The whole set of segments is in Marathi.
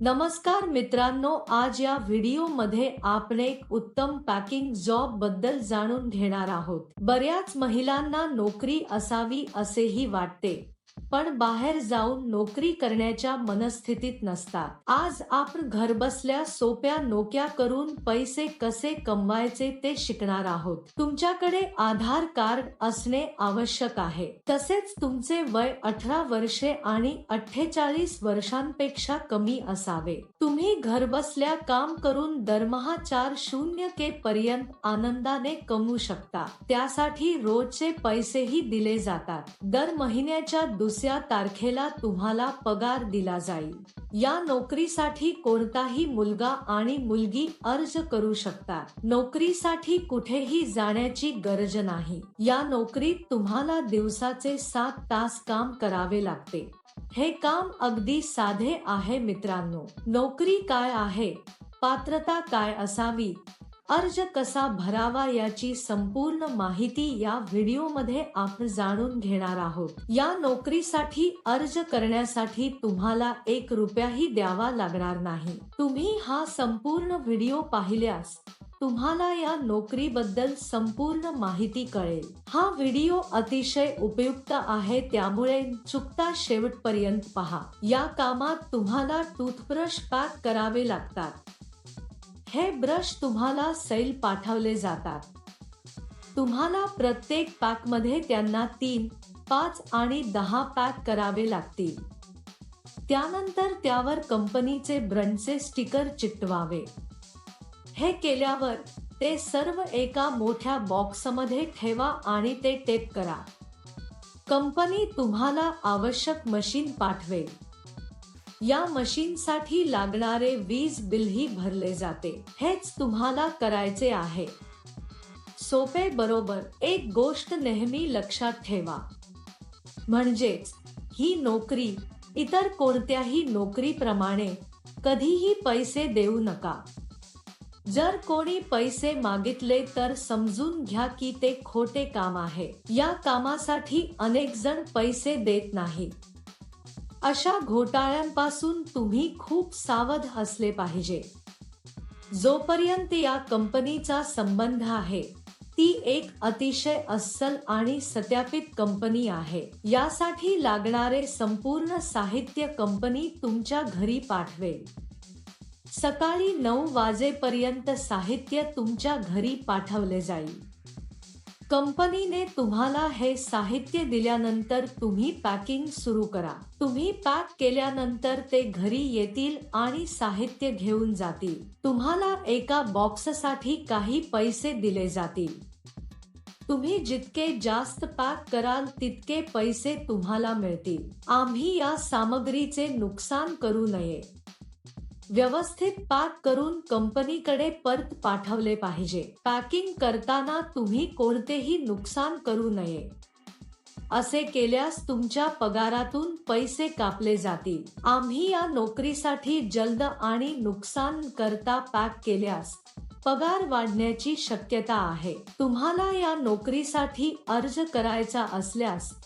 नमस्कार मित्रांनो आज या व्हिडिओमध्ये आपण एक उत्तम पॅकिंग जॉबबद्दल जाणून घेणार आहोत. बऱ्याच महिलांना नोकरी असावी असेही वाटते. पण बाहेर जाऊन नोकरी करण्याच्या मनस्थितीत नसतात. आज आपण घरबसल्या सोप्या नोक्या करून पैसे कसे कमवायचे ते शिकणार आहोत. तुमच्याकडे आधार कार्ड असणे आवश्यक आहे. तसेच तुमचे वय अठरा वर्षे आणि अठ्ठेचाळीस वर्षांपेक्षा कमी असावे. तुम्ही घरबसल्या काम करून दरमहा चार शून्य के पर्यंत आनंदाने कमवू शकता. त्यासाठी रोजचे पैसेही दिले जातात. दर महिन्याच्या दुसऱ्या तारखेला तुम्हाला पगार दिला जाईल. या नोकरीसाठी कोणताही मुलगा आणि मुलगी अर्ज करू शकतात. नोकरीसाठी कुठेही जाण्याची गरज नाही. या नोकरीत तुम्हाला दिवसाचे सात तास काम करावे लागते. हे काम अगदी साधे आहे मित्रांनो. नोकरी काय आहे? पात्रता काय असावी? अर्ज कसा भरावा याची संपूर्ण माहिती या व्हिडिओमध्ये आपण जाणून घेणार आहोत. या नोकरीसाठी अर्ज करण्यासाठी तुम्हाला एक रुपयाही द्यावा लागणार नाही. तुम्ही हा संपूर्ण व्हिडिओ पाहिल्यास तुम्हाला या नोकरीबद्दल संपूर्ण माहिती कळेल. हा व्हिडिओ अतिशय उपयुक्त आहे त्यामुळे चुकता शेवटपर्यंत पहा. या कामात तुम्हाला टूथब्रश पॅक करावे लागतात. हे ब्रश तुम्हाला सैल पाठवले जातात. तुम्हाला प्रत्येक पॅकमध्ये त्यांना तीन पाच आणि दहा पॅक करावे लागतील. त्यानंतर त्यावर कंपनीचे ब्रँडचे स्टिकर चिटवावे. हे केल्यावर ते सर्व एका मोठ्या बॉक्समध्ये ठेवा आणि ते टेप करा. कंपनी तुम्हाला आवश्यक मशीन पाठवेल. या मशीनसाठी लागणारे वीज बिलही भरले जाते. हेच तुम्हाला करायचे आहे. सोपे बरोबर एक गोष्ट नेहमी लक्षात ठेवा. म्हणजेच ही नोकरी इतर कोणत्याही नोकरीप्रमाणे कधीही पैसे देऊ नका. जर कोणी पैसे मागितले तर समजून घ्या की ते खोटे काम आहे. या कामासाठी अनेक जण पैसे देत नाहीत. अशा घोटाळ्यांपासून तुम्ही खूप सावध असले पाहिजे. जोपर्यंत या कंपनीचा संबंध आहे ती एक अतिशय अस्सल आणि सत्यापित कंपनी आहे. यासाठी लागणारे संपूर्ण साहित्य कंपनी तुमच्या घरी पाठवेल. सकाळी नऊ वाजेपर्यंत साहित्य तुमच्या घरी पाठवले जाईल. कंपनीने तुम्हाला हे साहित्य दिल्यानंतर तुम्ही पॅकिंग सुरू करा. तुम्ही पॅक केल्यानंतर ते घरी येतील आणि साहित्य घेऊन जातील. तुम्हाला एका बॉक्ससाठी काही पैसे दिले जातील. तुम्ही जितके जास्त पॅक कराल तितके पैसे तुम्हाला मिळतील. आम्ही या सामग्रीचे नुकसान करू नये. व्यवस्थित पॅक करून कंपनीकडे परत पाठवले पाहिजे. पॅकिंग करताना तुम्ही कोणतेही नुकसान करू नये. असे केल्यास तुमच्या पगारातून पैसे कापले जातील. आम्ही या नोकरीसाठी जलद आणि नुकसान करता पॅक केल्यास पगार वाढण्याची शक्यता आहे. तुम्हाला या नोकरीसाठी अर्ज करायचा असल्यास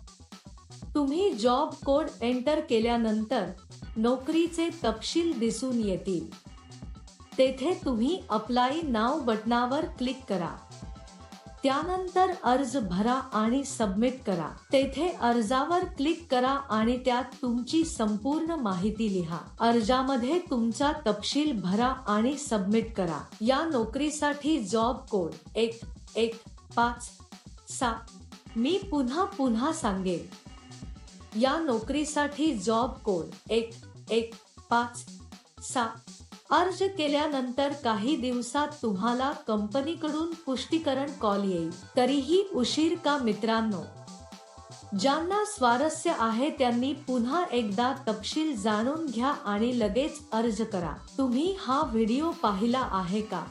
तुम्ही जॉब कोड एंटर केल्यानंतर नोकरीचे तपशील दिसून येतील. तेथे तुम्ही अप्लाय नाव बटनावर क्लिक करा. त्यानंतर अर्ज भरा आणि सबमिट करा. तेथे अर्जावर क्लिक करा आणि त्यात तुमची संपूर्ण माहिती लिहा. अर्जामध्ये तुमचा तपशील भरा आणि सबमिट करा. या नोकरीसाठी जॉब कोड एक एक पाच सात. मी पुन्हा पुन्हा सांगेन. या नोकरीसाठी जॉब कोड एक एक पाच सात. अर्ज केल्यानंतर काही दिवसात तुम्हाला कंपनीकडून पुष्टीकरण कॉल येईल. तरीही उशीर का मित्रांनो? ज्यांना स्वारस्य आहे त्यांनी पुन्हा एकदा तपशील जाणून घ्या आणि लगेच अर्ज करा. तुम्ही हा व्हिडिओ पाहिला आहे का?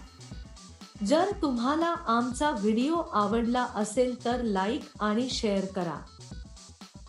जर तुम्हाला आमचा व्हिडिओ आवडला असेल तर लाईक आणि शेअर करा.